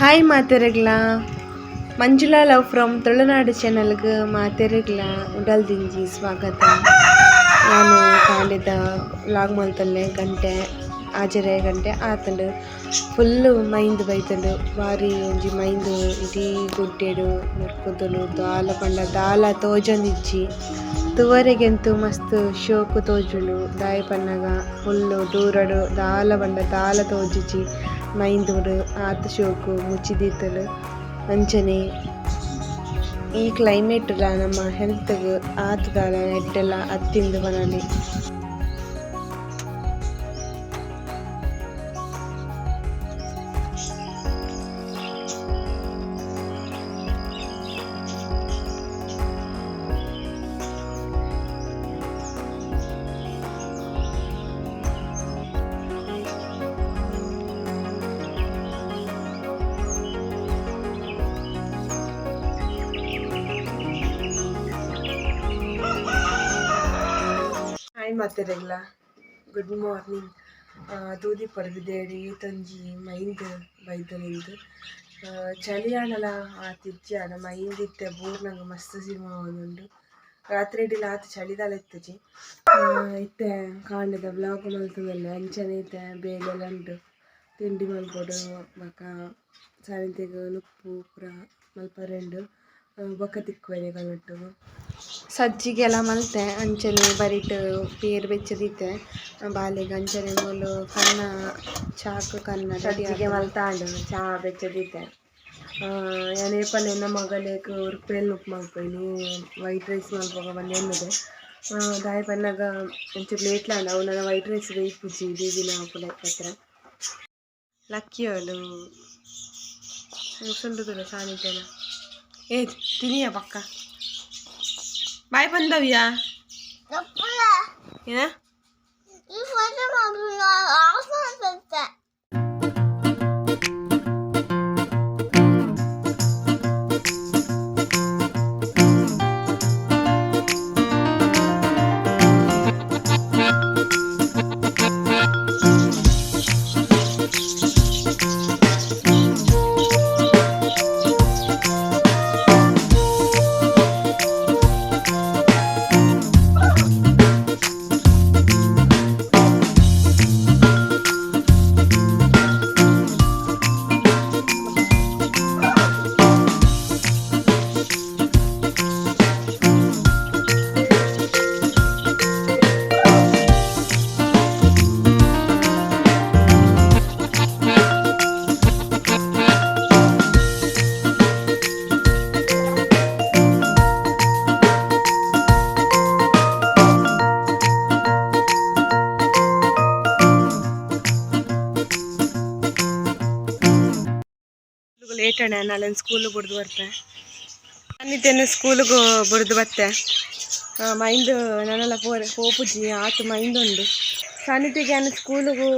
Hi ಮಾತೆರೆಗ್ಲ. Manjula love from Tulunadu ಚಾನಲ್ಗೆ ಮಾತೆರೆಗ್ಲ ಉಡಲ್ದಿಂಜಿ ಸ್ವಾಗತ. ನಾನು ಕಾಲಿದ ವ್ಲಾಗ್ ಮಲ್ತಲ್ಲೆ ಗಂಟೆ, ಆಜರೆ ಗಂಟೆ ಆತಂಡು. ಫುಲ್ಲು ಮೈಂದು ಬೈತಂಡು. ಬಾರಿ ಒಂಜಿ ಮೈಂದು ಇಡೀ ಗುಡ್ಡೆಡು ಮುರ್ಕುದಲು ದಾಲ ಪಂಡ ದಾಲ ತೋಜೊಂದಿಜ್ಜಿ ತೂವರೆಗೆಂತು ಮಸ್ತ್ ಶೋಕು ತೋಜುಂಡು. ದಾಯಿ ಪನ್ನಗ ಫುಲ್ಲು ದೂರಡು, ದಾಲ ಪಂಡ ದಾಲ ತೋಜುಜಿ ಮೈಂದೂಡು ಆತ ಶೋಕು ಮುಚ್ಚಿದೀತಲು ಅಂಚನೆ ಈ ಕ್ಲೈಮೇಟ್ಲ ನಮ್ಮ ಹೆಲ್ತ್ಗ್ ಆತುದಾಲ ನೆಟ್ಟೆಲ್ಲ ಅತ್ತಿಂದು ಮನಲಿ. ಹಾಯ್ ಮಾತೆರೆಗ್ಲ ಗುಡ್ ಮಾರ್ನಿಂಗ್ ದೂದಿ ಪಡೆದಿದ್ದೇಡಿ, ತಂಜಿ, ಮೈಂದ್ ಬೈದನಿಂದು ಚಳಿಯಾಣಲ ಆತಿಜ್ಜಿ ಆಡ ಮೈಂದ್ ಇತ್ತೆ ನಂಗೆ ಮಸ್ತ್ ಒಂದುಂಡು ರಾತ್ರಿ ಇಡೀ ಆತ ಚಳಿದಾಲ ಇತ್ತಜಿ. ಇತ್ತೆ, ಕಾಂಡದ ಬ್ಲಾಗ್ ಮಲ್ತದಲ್ಲ, ಅಂಚನೆ ಇತ್ತೆ ಬೇಲೆಲ್ಲ ಉಂಟು ತಿಂಡಿ ಮಲ್ಪೊಡು ಬೊಕ ಉಪ್ಪು ನುಪ್ಪು, ಪೂರ ಮಲ್ಪರೆಂಡು. ಬೊಕ್ಕ ತಿಕ್ಕುವೆನೆ ಕನ್ನಟ್ಟು ಸಜ್ಜಿಗೆಲ್ಲ ಮಲ್ತೆ ಅಂಚನೆ ಬರಿಟ್ ಪೇರ್ ಬೆಚ್ಚದಿತ್ತೆ ಬಾಲೆಗ್ ಅಂಚನೆ ಮೂಲು ಕನ್ನ ಚಾಕ್ ಕನ್ನ ಸಜ್ಜಿಗೆ ಮಲ್ತಾಂಡು ಚಾ ಬೆಚ್ಚದಿತ್ತೆ. ದೀತೆ ಏಪಲ ಎನ್ನ ಮಗಲೇಗ್ ಉರ್ಪೇಲ್ ಉಪ್ಪು ಮಲ್ಪೊಯ್ನಿ ವೈಟ್ ರೈಸ್ ಮಲ್ಪೊಗ ಬಂದು ಎನ್ನದೆ ದಾಯ ಪನ್ನಗ ಒಂಚೂರು ಲೇಟ್ಲಾಂಡ ಅವು ನನ್ನ ವೈಟ್ ರೈಸ್ ಬೇಯ್ಪುಜಿ ದೀದಿನ ಪುಲ ಹತ್ರ. ಲಕ್ಕಿಯೋಲು ಸುಂಡುದುಲ ಸಾನಿದ್ದೆನ ಏ ತಿನಿಯ ಪಕ್ಕ ಬಾಯ್ ಬಂದವ್ಯಾ ಏನ ಮಾಡಿ ಅಣ್ಣ ನಾಳೆ ಸ್ಕೂಲಿಗೆ ಬಿಡ್ದು ಬರ್ತೆ? ನಾನಿದ್ದೇನೆ ಸ್ಕೂಲಿಗೆ ಬಿಡ್ದು ಬತ್ತೆ ಮೈಂದು ನನ್ನೆಲ್ಲ ಪೋರೆ ಪೋಪುಜಿ ಆತು ಉಂಡು. ಸಾನಿತಿಗೆ ನಾನು ಸ್ಕೂಲಿಗೂ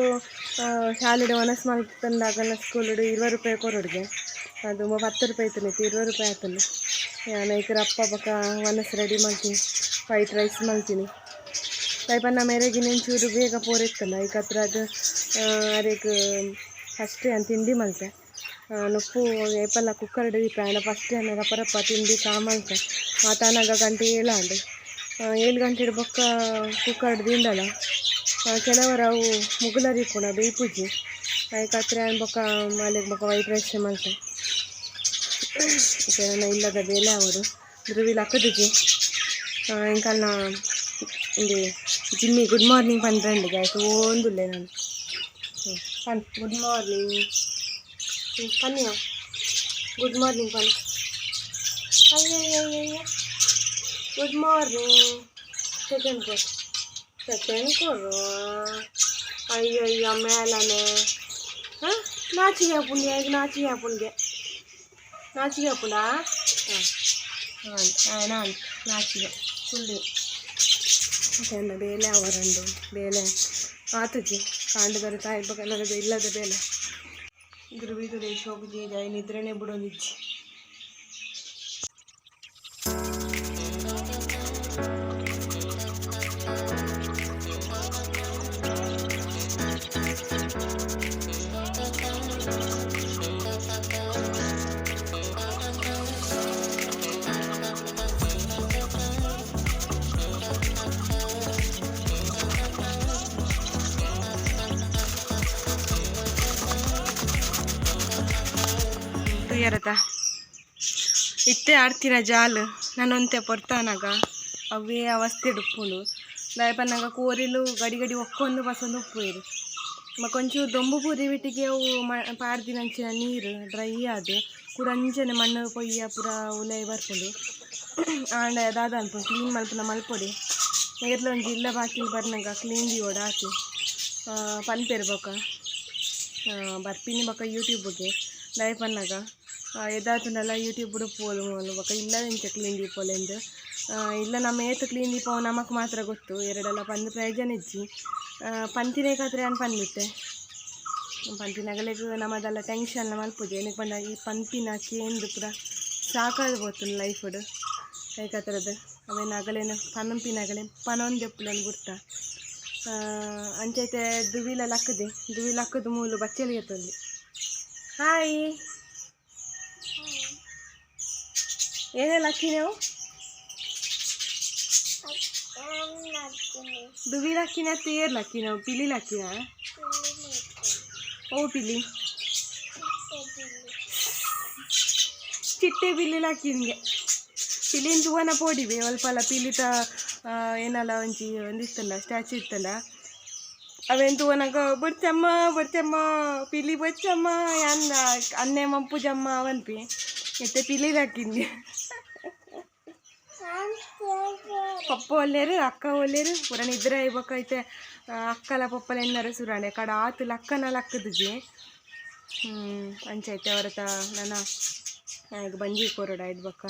ಶಾಲೆಡು ಒನಸ್ ಮಲ್ತಂದಾಗ ಸ್ಕೂಲಿಡು ಇರುವ ರೂಪಾಯಿ ಕೊರೋಡ್ಗೆ. ಅದು ಹತ್ತು ರೂಪಾಯಿ ಇತ್ತು ಇರುವ ರೂಪಾಯಿ ಆತನು ನಾನು ಈಗ ಅಪ್ಪ ಪಕ್ಕ ಒನಸ್ ರೆಡಿ ಮಾಡ್ತೀನಿ ವೈಟ್ ರೈಸ್ ಮಾಡ್ತೀನಿ. ಪೈಪನ್ನ ಮೇರೆಗಿನ ಚೂರು ಬೇಗ ಪೋರಿತ್ತಲ್ಲ ಈಗ ಹತ್ರ ಅದು ಅದಕ್ಕೆ ಫಸ್ಟ್ ಅಂತ ತಿಂಡಿ ಮಲ್ತೆ. ಹಿಡಿದಿಪ್ಪ ಆಂಡ ಫಸ್ಟ್ ನಾನು ರಪ್ಪ ರಪ್ಪ ತಿಂಡಿ ಕಾಮಲ್ತೆ ಮಾತಾನಾಗ ಗಂಟೆ ಏಳಾಂಡು ಏಳು ಗಂಟೆ ಬೊಕ್ಕ ಕುಕ್ಕರ್ ದಿಂಡಲ ಕೆಲವರು ಅವು ಮುಗುಲರಿ ಕೂಡ ಬೇಯ್ಪುಜಿ ಯಾಕತ್ರೆ ಹತ್ರ ಬೊಕ್ಕ ಮಾಲಿಗೆ ಬೊಕ್ಕ ವೈಟ್ ರೈಸ್ ನನ್ನ ಇಲ್ಲದ ಬೇಲೆ ಅವರು. ಧ್ರುವಿಲ್ ಹಾಕದಿಜಿ ಇಂಕಲ್ನ ಇಲ್ಲಿ ಜಿಮ್ಮಿ ಗುಡ್ ಮಾರ್ನಿಂಗ್ ಪನ್ರಂಡು ಆಯ್ತು. ಒಂದುಲ್ಲೆ ನಾನು. ಗುಡ್ ಮಾರ್ನಿಂಗ್ ಹ್ಞೂ ಪನ್ನಿಯ ಗುಡ್ ಮಾರ್ನಿಂಗ್ ಪನ್ ಅಯ್ಯಯ್ಯಯ್ಯಯ್ಯ ಗುಡ್ ಮಾರ್ನಿಂಗ್ ಸೆಕೆಂಡ್ ಕೊಡು ಸೆಕೆಂಡ್ ಕೊಡು ಅಯ್ಯಯ್ಯ ಮೇಲನೆ ಹಾಂ ನಾಚಿಗೆ ಹಾಪುಂಡಿ ಈಗ ನಾಚಿಗೆ ಹಾಪುಂಡಿಗೆ ನಾಚಿಗೆ ಹಾಪುಂಡಾ ಹಾಂ ಹಾಂ ನಾನು ನಾಚಿಗೆ ಫುಲ್ಲು ಮತ್ತೆ ಬೇಲೆ ಅವರಂಡು ಬೇಲೆ ಆತುಜಿ ಕಾಂಡದರೆ ತಾಯಿ ಬಗ್ಗೆ ಇಲ್ಲದ ಬೇಲೆ ভিতরে ভিতরে সবজি যাই নিদ্রে নেবুড়ো দিচ্ছি ಯಾರತ ಇತ್ತೆ ಆಡ್ತಿನ ಜಾಲ್? ನಾನೊಂತೆ ಪೊರ್ತಾನಾಗ? ಅವೇ ಅವಸ್ಥೆ ಡುಪ್ಪುಂಡು ದಾಯಪನ್ನಾಗ ಕೋರಿಲು ಗಡಿ ಗಡಿ ಒಕ್ಕೊಂದು ಬಸೊಂದು ಉಪ್ಪು ಮಕ್ಕೊಂಚು ದೊಂಬು ಪೂರಿ ಬಿಟ್ಟಿಗೆ ಅವು ಮ ಪಾಡ್ದಿನಂಚಿನ ನೀರು ಡ್ರೈ ಆದು. ಪೂರ ಅಂಚನೆ ಮಣ್ಣು ಪೊಯ್ಯ ಪೂರ ಉಲೈ ಬರ್ಪುಂಡು ಆಂಡ ದಾದ ಅನ್ಪು ಕ್ಲೀನ್ ಮಲ್ಪುನ ಮಲ್ಪೊಡಿ. ಏರ್ಲ ಒಂಜಿ ಇಲ್ಲ ಬಾಕಿಲ್ ಬರ್ನಗ ಕ್ಲೀನ್ ದಿಯೋಡ ಆತು ಪನ್ಪೆರ್ ಬೊಕ. ಆ, ಬರ್ಪಿನಿ ಬೊಕ ಯೂಟ್ಯೂಬ್ಗೆ ಪನ್ನಗ ಎದಾತುಂಡಲ ಯೂಟ್ಯೂಬ್ ಪೋಲು ಮೋಲು ಬೊಕ ಇಲ್ಲ ಎಂಚ ಕ್ಲೀನ್ ದೀಪೋಲೆಂದು ಇಲ್ಲ ನಮ್ಮ ಏತು ಕ್ಲೀನ್ ದೀಪ ನಮಕ್ ಮಾತ್ರ ಗೊತ್ತು, ಎರಡೆಲ್ಲ ಪಂದ್ ಪ್ರಯೋಜನ ಇಜ್ಜಿ ಪಂತಿನೇ ಕತ್ರೆ ಅನ್ ಪಂದ್ಬಿಟ್ಟೆ ಪಂಪಿನಗಳಿಗೆ ನಮ್ಮದೆಲ್ಲ ಟೆನ್ಷನ್ ಮಲ್ಪುಜಿ ಏನಕ್ಕೆ ಬಂದ, ಈ ಪಂಪಿನ ಕೇಂದ್ರ ಪೂರ ಸಾಕಾಗಿ ಹೋಗ್ತೀನಿ ಲೈಫುಡು ಏಕತ್ರದ್ದು ಅವೇನು ಅಗಳೇನು ಪನಂಪಿನಗಳೇ ಪನೊಂದೆಪ್ಪುಲನ್ನು ಗುರ್ತ ಅಂಚೈತೆ ದುವಿಲ ಲಕ್ಕದೆ ದುವಿ ಲಕ್ಕದು ಮೂಲು ಬಚ್ಚಲಿಗೆ ತಂದು ಹಾಯ್ ಏನೇ ಲಕ್ಕಿ ನೀವು ದುವಿ ಲಕ್ಕಿನ ತೇರ್ ಲಕ್ಕಿ ನಾವು ಪಿಲಿ ಲಕ್ಕಿನ ಓ ಪಿಲಿ ಚಿಟ್ಟೆ ಪಿಲ್ಲಿ ಲಕ್ಕಿನ್ಗೆ ಪಿಲಿನ್ ತೂವನ ಪೋಡಿವೆ ಅಲ್ಪಲ್ಲ ಪಿಲಿತ ಆ, ಏನಲ್ಲ ಒಂಜಿ ಒಂದಿತ್ತಲ್ಲ ಸ್ಟ್ಯಾಚು ಇತ್ತಲ್ಲ ಅವೇನ್ ತೂವನಗ ಬಡ್ಚಮ್ಮ ಬಡ್ಚಮ್ಮ ಪಿಲಿ ಬಚ್ಚಮ್ಮ ಅನ್ನ ಅನ್ನೆ ಮಂಪುಜಮ್ಮ ಅವಂತಿ ಮತ್ತೆ ಪಿಲಿ ಹಾಕಿಂದೆ ಪಪ್ಪ ಒಲ್ಲೇರು, ಅಕ್ಕ ಒಲ್ಲೇರು ಪೂರ ನಿದ್ರೆ ಇಬ್ಬಕೈತೆ ಅಕ್ಕಲ ಪಪ್ಪಲ ಎನ್ನರು ಸುರಾಣೆ. ಕಡ ಆತು ಲಕ್ಕನ ಲಕ್ಕದಿಜಿ. ಹ್ಞೂ ಅಂಚೈತೆ ಅವರತ ನನ್ನ ಈಗ ಬಂಜಿ ಕೊರೋಡ ಇಡ್ಬೇಕ.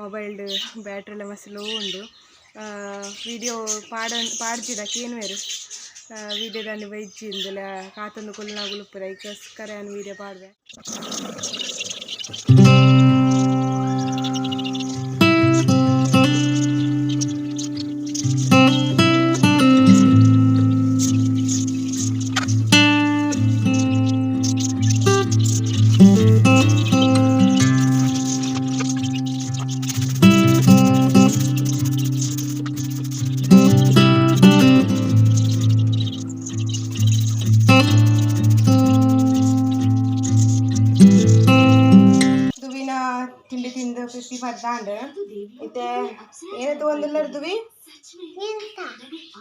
ಮೊಬೈಲ್ಡ್ ಬ್ಯಾಟ್ರಿ ಮಸ್ತ್ ಲೋ ಉಂಡು. ವಿಡಿಯೋ ಪಾಡ ಪಾಡ್ತಿದ್ದಕ್ಕೆ ಏನು ಬೇರು ವಿಡಿಯೋ ದಾಂಡಿ ಕಾತಂದು ಕಾತೊಂದು ಕೊಲ್ನ ಈಗ ಕರೆ ನಾನು ವಿಡಿಯೋ ಪಾಡ್ದೆ. ತಿಂದು ಪಿಪ್ಪಿ ಪಡ್ದಾಂಡ್ ಮತ್ತೆ ಏನು ತಗೊಂದಿಲ್ಲ ದುವಿ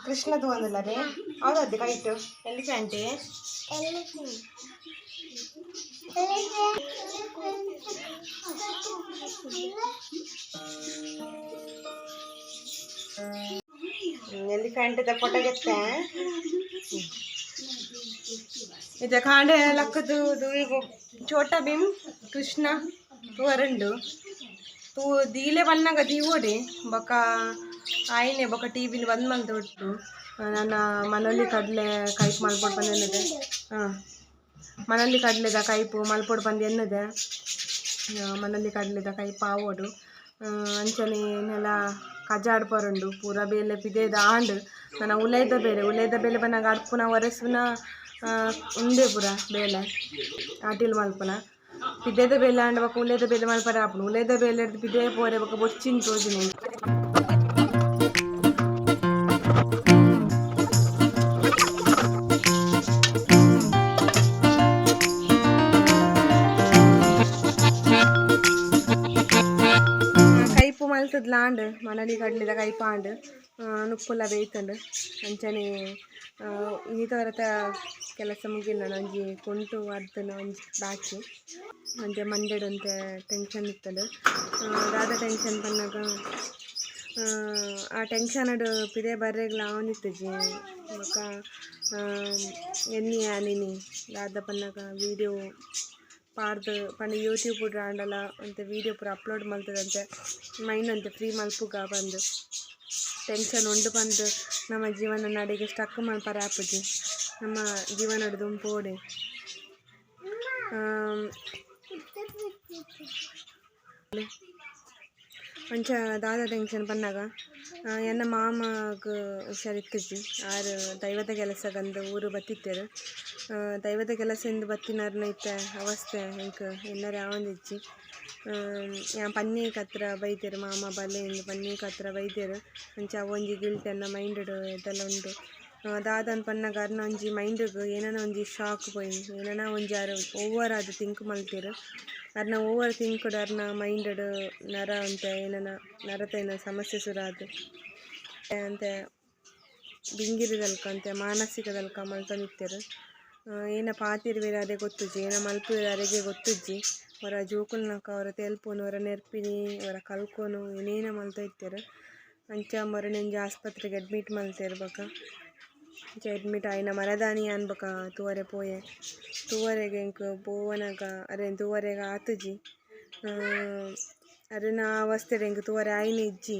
ಕೃಷ್ಣ ತಗೊಂದಿಲ್ಲ ರೀ ಹೌದದ್ದು ಕೈಟು ಎಲಿಫೆಂಟಿ ಎಲಿಫೆಂಟ್ ಫೋಟೋ ಗೆತ್ತೆ ಇದು ಕಾಂಡೆ ಲಕ್ಕದು ದುವಿಗು ಚೋಟ ಭೀಮ್ ಕೃಷ್ಣ ತೂವರಂಡು ತೂ ದೀಲೆ ಬಣ್ಣಗ ದೀವೋಡಿ ಬೊಕ ಆಯ್ನೆ ಬೊಕ ಟಿ ವಿಲಿ ಬಂದ್ ಮಲ್ ಒಟ್ಟು ನನ್ನ ಮನೇಲಿ ಕಡಲೆ ಕೈಪ್ ಮಲ್ಪೋಡ್ ಬಂದು ಎನ್ನದೆ ಹಾಂ ಮನೇಲಿ ಕಡಲೆದ ಕೈಪು ಮಲ್ಪೊಡು ಬಂದು ಎನ್ನದೆ ಮನೇಲಿ ಕಡಲೆದ ಕೈಪ್ ಆವೋಡು ಅಂಚನೆ ನೆಲ ಕಜಾಡ್ ಪರಂಡು ಪೂರ ಬೇಲೆ ಪಿದೇದ ಆಂಡ್ ನನ್ನ ಉಲೈದ ಬೇಲೆ ಉಲೈದ ಬೇಲೆ ಬನ್ನಾಗ ಅಡ್ಪುನ ಒರೆಸುನ ಉಂಡೆ ಪೂರ ಬೇಲೆ ಆಟಿಲ್ ಮಲ್ಪುನ ಪಿದೆದ ಬೇಲೆ ಆಂಡ್ ಬೊಕ ಉಲೈದ ಬೇಲೆ ಮಲ್ಪರೆ ಆಪುನು ಉಲೈದ ಬೇಲೆ ಹಿಡ್ದು ಪಿದೆ ಪೋರೆ ಬೊಕ ಬೊಚ್ಚಿನ ತೋಜಿನಿ ಕೈಪು ಮಲ್ತದ ಲಾಂಡ್ ಮನಲಿ ಕಡ್ಲಿದ ಕೈಪಾಂಡ್ ನುಪ್ಪುಲ ಬೇಯ್ತಂಡು ಅಂಚನೆ ಇನ್ನಿತವರತ ಕೆಲಸ ಮುಗಿಲ್ಲ. ಒಂಜಿ ಕುಂಟು ಅರ್ಧನ ಒಂಜಿ ಅಂತೆ ಮಂಡೆಡ್ ಅಂತ ಟೆನ್ಷನ್ ಇತ್ತದು. ದಾದ ಟೆನ್ಷನ್ ಬಂದಾಗ, ಆ ಟೆನ್ಷನ್ ಪಿದೆ ಬರ್ರೆಗ್ಲ ಅವನಿತ್ತಜಿ ಮಕ್ಕ ಎನ್ನಿ ಆನಿನಿ ದಾದ ಬಂದಾಗ ವೀಡಿಯೋ ಪಂಡ ಯೂಟ್ಯೂಬ್ ರಾಂಡಲ ಅಂತ ವೀಡಿಯೋ ಪೂರ ಅಪ್ಲೋಡ್ ಮಲ್ತದಂತೆ ಮೈಂಡ್ ಅಂತೆ ಫ್ರೀ ಮಲ್ಪುಗ ಬಂದು. ಟೆನ್ಷನ್ ಉಂಡು ಬಂದು, ನಮ್ಮ ಜೀವನ ನಡಿಗೆ ಸ್ಟಕ್ ಮಲ್ಪರೆ ಆಪುಜಿ. ನಮ್ಮ ಜೀವನ ದುಂಪೋಡೆ ಮಂಚ ದಾದ ಟೆನ್ಷನ್ ಬಂದಾಗ ಎನ್ನ ಮಾಮಗ ಹುಷಾರಿತ್ತಿಜ್ಜಿ ಆರು ದೈವದ ಕೆಲಸಗಂದು ಊರು ಬತ್ತಿತ್ತೇರು. ದೈವದ ಎಂದು ಬತ್ತಿನಾರ್ನ ಇತ್ತ, ಅವಸ್ಥೆ ಹಿಂಗ ಎಲ್ಲರ ಯಾವಂದಿಜ್ಜಿ ಯಾ ಪನ್ನಿ ಕತ್ರ ಬೈದ್ಯರು ಮಾಮ, ಬಲೆ ಎಂದು ಪನ್ನಿ ಕತ್ರ ಬೈದ್ಯರು ಅಂಚ ಅವೊಂಜಿ ಗಿಲ್ಟ್ ಎನ್ನ ಮೈಂಡ್ ಇದೆಲ್ಲ ಉಂಡು. ದಾದನ್ ಪನ್ನಗ ಅರ್ನ ಒಂಜಿ ಮೈಂಡ್ಗ್ ಏನನ ಒಂಜಿ ಶಾಕ್ ಪೋಯಿ, ಏನನ ಒಂಜಿ ಅರ್ ಓವರ್ ಅದು ತಿಂಕ್ ಮಲ್ತಿರು. ಅರ್ನ ಓವರ್ ತಿಂಕ್ ಅರ್ನ ಮೈಂಡ್ಡ್ ನರ ಅಂತ, ಏನನ ನರತ ಏನ ಸಮಸ್ಯೆ ಸುರಾದು ಅಂತೆ ಬಿಂಗಿರಿದಲ್ಕ ಅಂತೆ, ಮಾನಸಿಕದಲ್ಕ ಮಲ್ತೊಂದಿತ್ತೆರ್ ಏನ ಪಾತಿರ್ವೆರ್ ಅದೇ ಗೊತ್ತುಜಿ ಏನ ಮಲ್ಪುವೆರ್ ಅರೆಗೆ ಗೊತ್ತುಜ್ಜಿ. ವರ ಜೋಕುಲ್ನಕ, ಅವರ ತೆಲ್ಪೋನು ವರ ನೆರ್ಪಿನಿ ವರ ಕಲ್ಕೊನು, ಏನೇನ ಮಲ್ತ ಇತ್ತೆರ್. ಅಂಚ ಮರಣ ಆಸ್ಪತ್ರೆಗೆ ಅಡ್ಮಿಟ್ ಮಲ್ತೆರ್ ಬೊಕ ಅಂಚ ಅಡ್ಮಿಟ್ ಆಯಿನ ಮರದಾನಿ ಅನ್ಬೇಕ, ತೂವರೆ ಪೋಯೆ. ತೂವರೆಗ್ ಎಂಕ್ ಪೋವನಗ ಅರೆ ತೂವರೆಗ್ ಆತುಜಿ ಅರೆನ ಅವಸ್ಥೆಡ್ ಎಂಕ್ ತೂವರೆ ಆಯಿನ ಇಜ್ಜಿ.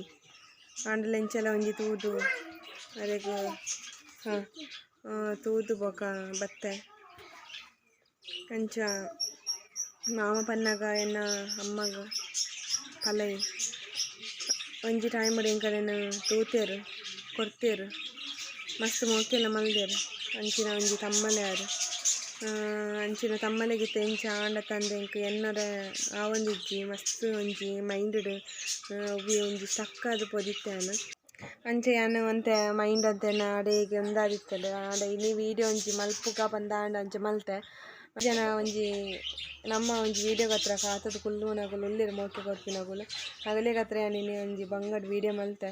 ಆಂಡಲ ಎಂಚಲ ಒಂಜಿ ತೂದು. ಅರೆಗ್, ಹಾಂ. ತೂದು ಬೊಕ, ಬತ್ತೆ, ಅಂಚ, ಮಾಮ ಪನ್ನಗ, ಎನ್ನ, ಅಮ್ಮಗ ಪಲೈ ಒಂಜಿ ಟೈಮ್ ಎಂಕಲೆನ್ ತೂತೆರ್ ಕೊರ್ತೆರ್ ಮಸ್ತ್ ಮೋಕೆಲ ಮಲ್ದೆರ್. ಅಂಚಿನ ಒಂಜಿ ತಮ್ಮಲೆ ಆರ್. ಅಂಚಿನ ತಮ್ಮಲೆಗಿತ್ತ ಎಂಚ ಆಂಡ ತಂದೆ ಎಂಕ್ ಎನ್ನರ ಆವೊಂದಿಜ್ಜಿ ಮಸ್ತ್ ಒಂಜಿ ಮೈಂಡ್ ಒವ್ವೆ ಒಂಜಿ ಸ್ಟಕ್ ಆದ್ ಅಂಚೆ ಯಾನ್ ಒಂತೆ ಮೈಂಡ್ ಅಂತೆನ ಅಡೆಗೆ ಉಂದಾದಿತ್ತೆರ್ ಆಂಡ ಇನಿ ವೀಡಿಯೋ ಒಂಜಿ ಮಲ್ಪುಗ ಪಂದಾಂಡ ಅಂಚ ಮಲ್ತೆ. ಜನ ಒಂಜಿ, ನಮ್ಮ ಒಂಜಿ ವೀಡಿಯೋಗ್ ಹತ್ರ ಕಾತುದ್ ಕುಲ್ಲುನಗುಲು ಉಲ್ಲೆರ್ ಮೊಕ್ಕೆ ಕೊರ್ಪಿನಗುಲು ಅಗಲೆಗ್ ಹತ್ರ ಯಾನಿನಿ ಒಂಜಿ ಬಂಗಡ್ ವೀಡಿಯೋ ಮಲ್ತೆ.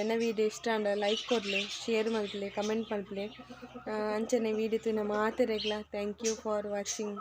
ಎನ್ನ ವೀಡಿಯೋ ಇಷ್ಟ ಆಂಡ ಲೈಕ್ ಕೊರ್ಲೆ ಶೇರ್ ಮಲ್ಪಲೆ ಕಮೆಂಟ್ ಮಲ್ಪಲೆ. ಅಂಚನೆ ವೀಡಿಯೋ ತೂನ ಮಾತೆರೆಗ್ಲ ಥ್ಯಾಂಕ್ ಯು ಫಾರ್ ವಾಚಿಂಗ್